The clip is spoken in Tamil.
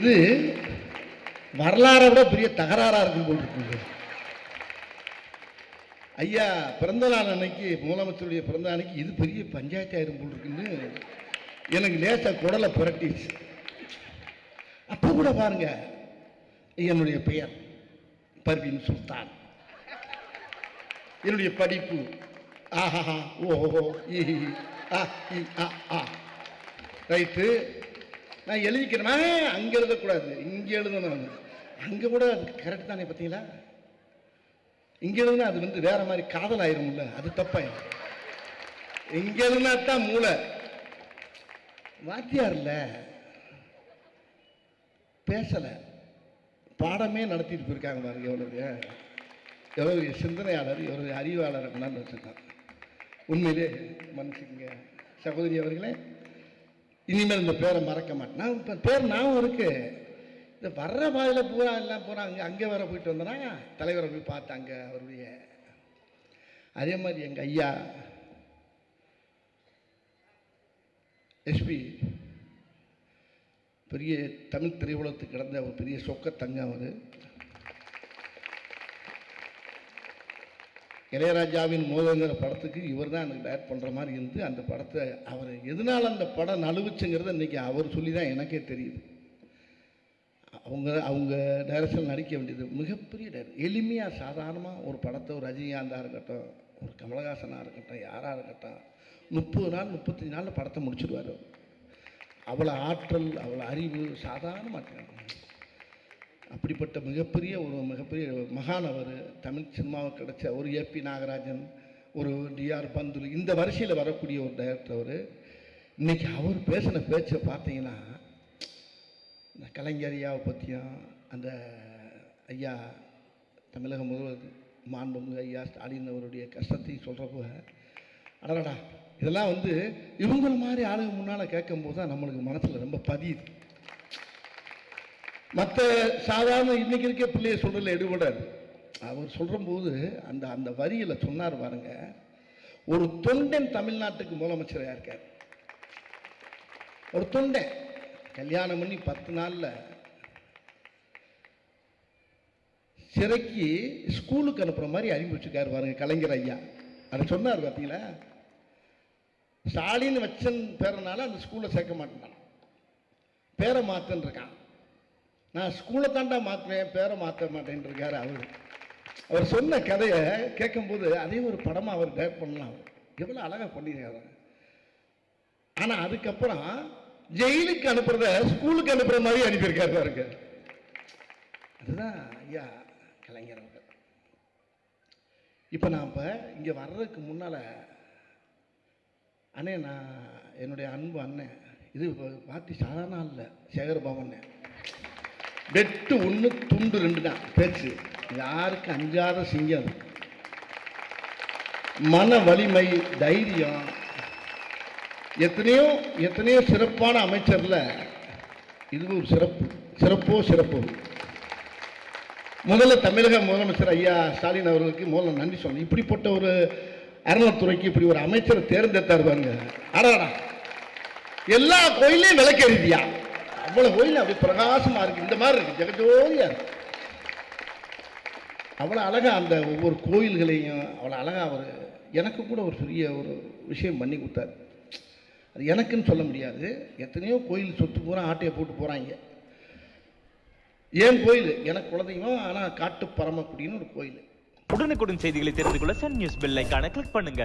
இது வரலாறை விட பெரிய தகராறாக இருக்கும் போல் இருக்குங்க ஐயா பிறந்த நாள் அன்னைக்கு முதலமைச்சருடைய பிறந்த அன்னைக்கு இது பெரிய பஞ்சாயத்து ஆயிரும் போல் இருக்குன்னு எனக்கு லேசாக குடலை புரட்டிடுச்சு. அப்போ கூட பாருங்க என்னுடைய பெயர் பர்வீன் சுல்தான். என்னுடைய படிப்பு ஆஹா ஓஹோ இ ஆ ஆ. ரைட்டு. நான் எழுதிக்கிறேன்னா அங்கே எழுதக்கூடாது. இங்கே எழுதணும் அங்கே கூட அது கரெக்ட் தானே பார்த்தீங்களா? இங்கே எழுதுனா அது வந்து வேற மாதிரி காதல் ஆயிரும்ல அது தப்பாயிரும். இங்கே எழுதுனா தான் மூளை. வாத்தியார்ல பேசலை. பாடமே நடத்திட்டு போயிருக்காங்க பாருங்க எவ்வளவு எவ்வளவு சிந்தனையாளர் எவ்வளவு அறிவாளர் கொண்டாந்து வச்சுருக்காங்க உண்மையிலே மனுஷங்க சகோதரி அவர்களே இனிமேல் இந்த பேரை மறக்க மாட்டேன். நான் இப்போ பேர் ஞாபகம் இருக்கு. இந்த வர்ற பாதையில் பூரா எல்லாம் பூரா அங்கே அங்கே வர போயிட்டு வந்தேனா தலைவரை போய் பார்த்தாங்க அவருடைய அதே மாதிரி எங்கள் ஐயா எஸ்பி பெரிய தமிழ் திரையுலகத்துக்கு கிடந்த ஒரு பெரிய சொக்க தங்க அவர். இளையராஜாவின் மோதங்கிற படத்துக்கு இவர் தான் எனக்கு டேட் பண்ணுற மாதிரி இருந்து அந்த படத்தை அவர் எதனால் அந்த படம் நழுவுச்சுங்கிறத இன்றைக்கி அவர் சொல்லி தான் எனக்கே தெரியுது. அவங்க அவங்க டைரக்ஷன் நடிக்க வேண்டியது மிகப்பெரிய டைரக்ட் எளிமையாக சாதாரணமாக ஒரு படத்தை ஒரு ரஜினிகாந்தாக இருக்கட்டும் ஒரு கமலஹாசனாக இருக்கட்டும் யாராக இருக்கட்டும் முப்பது நாள் முப்பத்தஞ்சு நாளில் படத்தை முடிச்சுடுவார் அவர். அவ்வளோ ஆற்றல் அவ்வளோ அறிவு சாதாரணமாக அப்படிப்பட்ட மிகப்பெரிய ஒரு மிகப்பெரிய மகானவர் தமிழ் சினிமாவுக்கு கிடைச்ச ஒரு ஏபி நாகராஜன் ஒரு டிஆர் பந்துலு இந்த வரிசையில் வரக்கூடிய ஒரு டைரக்டர் அவர். இன்றைக்கி அவர் பேசின பேச்சை பார்த்தீங்கன்னா இந்த கலைஞர் ஐயாவை பற்றியும் அந்த ஐயா தமிழக முதல்வர் மாண்புமிகு ஐயா ஸ்டாலின் அவருடைய கஷ்டத்தையும் சொல்கிறப்போ அடடா இதெல்லாம் வந்து இவங்கள மாதிரி ஆளுங்க முன்னால் கேட்கும்போது தான் நம்மளுக்கு மனசில் ரொம்ப பதியுது. மற்ற சாதாரண இன்னைக்கு இருக்க பிள்ளைய சொல்றதுல எடுபடாது. அவர் சொல்றபோது அந்த அந்த வரியில் சொன்னார் பாருங்க ஒரு தொண்டன் தமிழ்நாட்டுக்கு முதலமைச்சராக இருக்கார். ஒரு தொண்டன். கல்யாணம் பண்ணி பத்து நாள்ல சிறைக்கு ஸ்கூலுக்கு அனுப்புற மாதிரி அறிவிச்சிருக்காரு பாருங்க கலைஞர் ஐயா. அதை சொன்னார் பார்த்தீங்களா ஸ்டாலின் வச்சன் பேரனால அந்த ஸ்கூலில் சேர்க்க மாட்டேன் பேரை மாத்தன் இருக்கான் நான் ஸ்கூலை தாண்டா மாற்றுவேன் பேரை மாற்ற மாட்டேன்ட்டு இருக்காரு அவர். அவர் சொன்ன கதையை கேட்கும்போது அதே ஒரு படமாக அவர் டைரக்ட் பண்ணலாம். அவர் எவ்வளோ அழகாக பண்ணியிருக்காரு. ஆனால் அதுக்கப்புறம் ஜெயிலுக்கு அனுப்புறத ஸ்கூலுக்கு அனுப்புகிற மாதிரி அனுப்பியிருக்காரு பாருங்க. அதுதான் ஐயா கலைஞர் அவர்கள். இப்போ நான் இப்போ இங்கே வர்றதுக்கு முன்னால் அண்ணே நான் என்னுடைய அன்பு அண்ணன் இது பார்ட்டி சாதாரண இல்லை சேகர்பாபு அண்ணன் வெட்டு ஒன்று துண்டு ரெண்டு தான் பேச்சு யாருக்கு அஞ்சாத சிங்கம்? மன வலிமை தைரியம். எத்தனையோ எத்தனையோ சிறப்பான அமைச்சர்ல இதுவும் ஒரு சிறப்பு. சிறப்போ சிறப்போ. முதல்ல தமிழக முதலமைச்சர் ஐயா ஸ்டாலின் அவர்களுக்கு முதல்ல நன்றி சொன்னேன் இப்படிப்பட்ட ஒரு அறநிலத்துறைக்கு இப்படி ஒரு அமைச்சரை தேர்ந்தெடுத்தார் பாருங்க. அடாடா. எல்லா கோயிலையும் விளக்கெழுதியா அவ்வளவு கோயில் அப்படி பிரகாசமா இருக்கு. இந்த மாதிரி இருக்கு. ஜெகஜோதியா இருக்கு. அவ்வளோ அழகா அந்த ஒவ்வொரு கோயில்களையும் அவ்வளோ அழகா அவர் எனக்கு கூட ஒரு பெரிய ஒரு விஷயம் பண்ணி கொடுத்தாரு. அது எனக்குன்னு சொல்ல முடியாது. எத்தனையோ கோயில் சொத்து பூரா ஆட்டையை போட்டு போகிறாங்க ஏன் கோயில்? எனக்கு குலதெய்வம் ஆனால் காட்டு பரமக்குடின்னு ஒரு கோயில். உடனுக்குடன் செய்திகளை தெரிந்து கொள்ள சன் நியூஸ் பெல் ஐக்கான கிளிக் பண்ணுங்க.